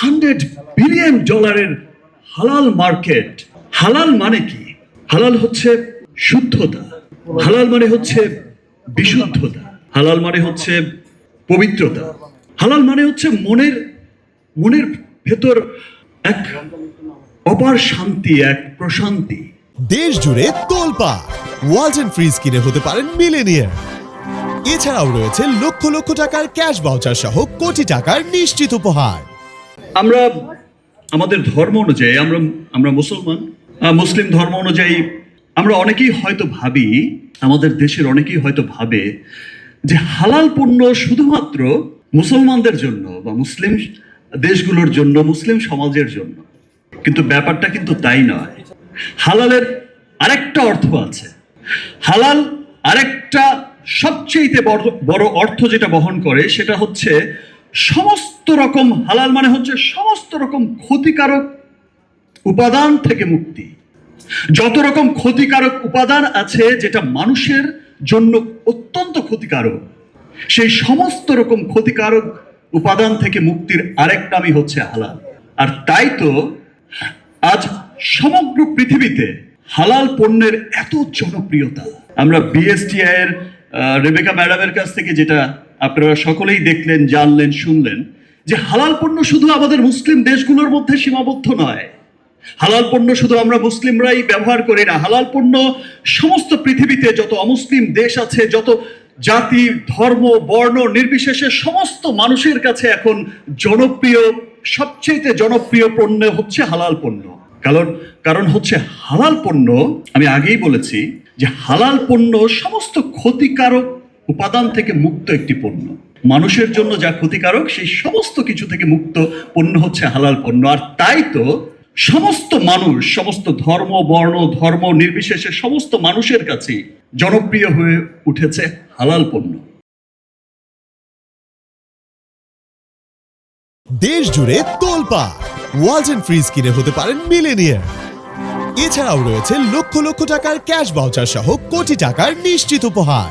Hundred billion ডলারের হালাল market. হালাল মানে কি? হালাল হচ্ছে শুদ্ধতা। হালাল মানে হচ্ছে বিশুদ্ধতা। হালাল মানে হচ্ছে পবিত্রতা। হালাল মানে হচ্ছে মনের মনের ভেতর এক অপার শান্তি, এক প্রশান্তি। দেশ জুড়ে তোলপা ওয়ালটন ফ্রিজ কিনে হতে পারেন মিলেনিয়ার এছাড়াও রয়েছে লক্ষ লক্ষ টাকার ক্যাশ ভাউচার সহ কোটি টাকার নিশ্চিত উপহার। আমরা আমাদের ধর্ম অনুযায়ী, আমরা আমরা মুসলমান মুসলিম ধর্ম অনুযায়ী, আমরা অনেকেই হয়তো ভাবি, আমাদের দেশের অনেকেই হয়তো ভাবে যে হালাল পণ্য শুধুমাত্র মুসলমানদের জন্য বা মুসলিম দেশগুলোর জন্য, মুসলিম সমাজের জন্য। কিন্তু ব্যাপারটা কিন্তু তাই নয়। হালালের আরেকটা অর্থ আছে। হালাল আরেকটা সবচেয়ে বড় বড় অর্থ যেটা বহন করে, সেটা হচ্ছে সমস্ত রকম হালাল মানে হচ্ছে সমস্ত রকম ক্ষতিকারক উপাদান থেকে মুক্তি। যত রকম ক্ষতিকারক উপাদান আছে যেটা মানুষের জন্য অত্যন্ত ক্ষতিকারক, সেই সমস্ত রকম ক্ষতিকারক উপাদান থেকে মুক্তির আরেক নামই হচ্ছে হালাল। আর তাই তো আজ সমগ্র পৃথিবীতে হালাল পণ্যের এত জনপ্রিয়তা। আমরা বিএসটিআই এর রেবেকা ম্যাডামের কাছ থেকে যেটা আপনারা সকলেই দেখলেন, জানলেন, শুনলেন যে হালাল পণ্য শুধু আমাদের মুসলিম দেশগুলোর মধ্যে সীমাবদ্ধ নয়। হালাল পণ্য শুধু আমরা মুসলিমরাই ব্যবহার করি না। হালাল পণ্য সমস্ত পৃথিবীতে যত অমুসলিম দেশ আছে, যত জাতি, ধর্ম, বর্ণ নির্বিশেষে সমস্ত মানুষের কাছে এখন জনপ্রিয় সবচেয়ে জনপ্রিয় পণ্য হচ্ছে হালাল পণ্য। কারণ কারণ হচ্ছে হালাল পণ্য, আমি আগেই বলেছি যে হালাল পণ্য সমস্ত ক্ষতিকারক উপাদান থেকে মুক্ত একটি পণ্য। মানুষের জন্য যা ক্ষতিকারক, সেই সমস্ত কিছু থেকে মুক্ত পণ্য হচ্ছে হালাল পণ্য। আর তাই তো সমস্ত মানুষ, সমস্ত ধর্ম, বর্ণ, ধর্ম নির্বিশেষে সমস্ত মানুষের কাছে জনপ্রিয় হয়ে উঠেছে হালাল পণ্য। দেশ জুড়ে তোলপা ওয়ালটন ফ্রিজ কিনে হতে পারেন মিলেনিয়ার এছাড়াও রয়েছে লক্ষ লক্ষ টাকার ক্যাশ ভাউচার সহ কোটি টাকার নিশ্চিত উপহার।